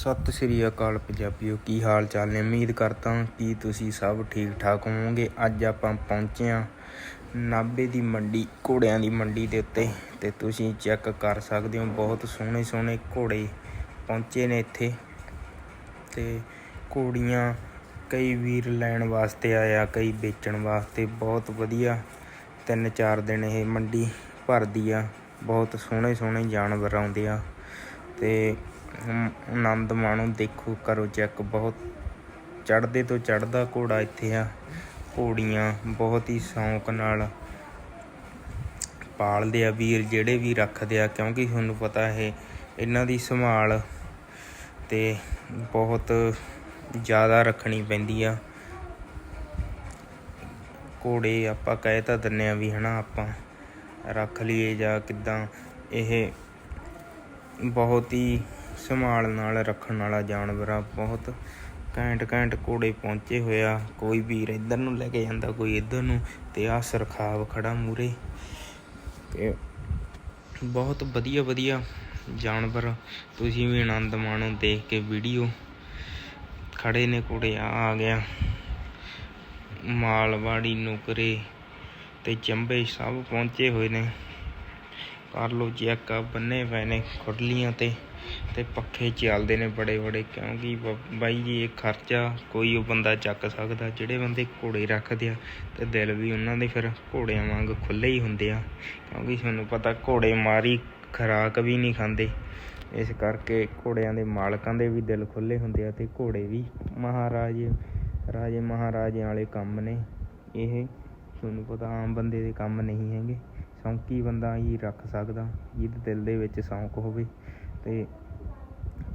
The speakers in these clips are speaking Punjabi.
ਸਤਿ ਸ੍ਰੀ ਅਕਾਲ ਪੰਜਾਬੀਓ, ਕੀ ਹਾਲ ਚਾਲ ਨੇ? ਉਮੀਦ ਕਰਦਾ ਕਿ ਤੁਸੀਂ ਸਭ ਠੀਕ ਠਾਕ ਹੋਵੋਗੇ। ਅੱਜ ਆਪਾਂ ਪਹੁੰਚੇ ਹਾਂ ਨਾਭੇ ਦੀ ਮੰਡੀ, ਘੋੜਿਆਂ ਦੀ ਮੰਡੀ ਦੇ ਉੱਤੇ ਤੇ ਤੁਸੀਂ ਚੈੱਕ ਕਰ ਸਕਦੇ ਹੋ, ਬਹੁਤ ਸੋਹਣੇ ਸੋਹਣੇ ਘੋੜੇ ਪਹੁੰਚੇ ਨੇ ਇੱਥੇ ਤੇ ਘੋੜੀਆਂ ਕਈ ਵੀਰ ਲੈਣ ਵਾਸਤੇ ਆਇਆ, ਕਈ ਵੇਚਣ ਵਾਸਤੇ। ਬਹੁਤ ਵਧੀਆ ਤਿੰਨ ਚਾਰ ਦਿਨ ਇਹ ਮੰਡੀ ਭਰਦੀ ਆ, ਬਹੁਤ ਸੋਹਣੇ ਸੋਹਣੇ ਜਾਨਵਰ ਆਉਂਦੇ ਆ ਤੇ ਆਨੰਦ ਮਾਣੋ, ਦੇਖੋ, ਕਰੋ ਚੈੱਕ ਬਹੁਤ ਚੜ੍ਹਦੇ ਤੋਂ ਚੜ੍ਹਦਾ ਘੋੜਾ ਇੱਥੇ ਆ। ਘੋੜੀਆਂ ਬਹੁਤ ਹੀ ਸ਼ੌਂਕ ਨਾਲ ਪਾਲਦੇ ਆ ਵੀਰ, ਜਿਹੜੇ ਵੀ ਰੱਖਦੇ ਆ, ਕਿਉਂਕਿ ਤੁਹਾਨੂੰ ਪਤਾ ਹੈ ਇਹਨਾਂ ਦੀ ਸੰਭਾਲ ਤੇ ਬਹੁਤ ਜ਼ਿਆਦਾ ਰੱਖਣੀ ਪੈਂਦੀ ਆ। ਘੋੜੇ ਆਪਾਂ ਕਹਿ ਤਾਂ ਦਿੰਨੇ ਆ ਵੀ ਹਨਾ, ਆਪਾਂ ਰੱਖ ਲਈਏ ਜਾਂ ਕਿੱਦਾਂ, ਇਹ ਬਹੁਤ ਹੀ ਸੰਭਾਲ ਨਾਲ, ਰੱਖਣ ਵਾਲਾ ਜਾਨਵਰ ਆ, ਬਹੁਤ ਘੈਂਟ ਘੈਂਟ ਘੋੜੇ ਪਹੁੰਚੇ ਹੋਇਆ ਕੋਈ ਵੀਰ ਇੱਧਰ ਨੂੰ ਲੈ ਕੇ ਜਾਂਦਾ, ਕੋਈ ਇੱਧਰ ਨੂੰ, ਤੇ ਆ ਸਰਖਾਵ ਖੜਾ ਮੂਰੇ ਤੇ ਬਹੁਤ ਵਧੀਆ ਵਧੀਆ ਜਾਨਵਰ, ਤੁਸੀਂ ਵੀ ਆਨੰਦ ਮਾਣੋ, ਦੇਖ ਕੇ ਵੀਡੀਓ। ਖੜੇ ਨੇ ਘੋੜੇ, ਆ ਆ ਗਿਆ। ਮਾਲਵਾੜੀ ਨੁਕਰੇ ਤੇ ਚੰਬੇ ਸਭ ਪਹੁੰਚੇ ਹੋਏ ਨੇ। ਕਰ ਲੋ ਚੈੱਕ ਬੰਨੇ ਪਏ ਨੇ ਖੁਰਲੀਆਂ ਤੇ ਤੇ ਪੱਖੇ ਚੱਲਦੇ ਨੇ ਬੜੇ ਬੜੇ, ਕਿਉਂਕਿ ਬਾਈ ਜੀ ਇਹ ਖਰਚਾ ਕੋਈ ਉਹ ਬੰਦਾ ਚੱਕ ਸਕਦਾ, ਜਿਹੜੇ ਬੰਦੇ ਘੋੜੇ ਰੱਖਦੇ ਆ, ਤੇ ਦਿਲ ਵੀ ਉਹਨਾਂ ਦੇ ਫਿਰ ਘੋੜਿਆਂ ਵਾਂਗ ਖੁੱਲੇ ਹੀ ਹੁੰਦੇ ਆ, ਕਿਉਂਕਿ ਤੁਹਾਨੂੰ ਪਤਾ ਘੋੜੇ ਮਾਰੀ ਖਰਾਕ ਵੀ ਨਹੀਂ ਖਾਂਦੇ, ਇਸ ਕਰਕੇ ਘੋੜਿਆਂ ਦੇ ਮਾਲਕਾਂ ਦੇ ਵੀ ਦਿਲ ਖੁੱਲੇ ਹੁੰਦੇ ਆ, ਤੇ ਘੋੜੇ ਵੀ ਮਹਾਰਾਜੇ, ਰਾਜੇ ਮਹਾਰਾਜਿਆਂ ਵਾਲੇ ਕੰਮ ਨੇ, ਇਹ ਤੁਹਾਨੂੰ ਪਤਾ ਆਮ ਬੰਦੇ ਦੇ ਕੰਮ ਨਹੀਂ ਹੈਗੇ। ਸ਼ੌਂਕੀ ਬੰਦਾ ਹੀ ਰੱਖ ਸਕਦਾ, ਜਿਹਦੇ ਦਿਲ ਦੇ ਵਿੱਚ ਸ਼ੌਂਕ ਹੋਵੇ। ਤੇ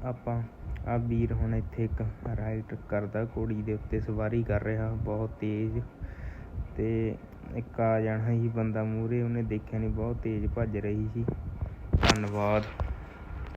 ਆਪਾਂ ਆ ਵੀਰ ਹੁਣ ਇੱਥੇ ਇੱਕ ਰਾਈਡ ਕਰਦਾ, ਘੋੜੀ ਦੇ ਉੱਤੇ ਸਵਾਰੀ ਕਰ ਰਿਹਾ, ਬਹੁਤ ਤੇਜ਼। ਤੇ ਇੱਕ ਆ ਜਾਣਾ ਹੀ ਬੰਦਾ ਮੂਰੇ ਉਹਨੇ ਦੇਖਿਆ ਨਹੀਂ ਬਹੁਤ ਤੇਜ਼ ਭੱਜ ਰਹੀ ਸੀ। ਧੰਨਵਾਦ।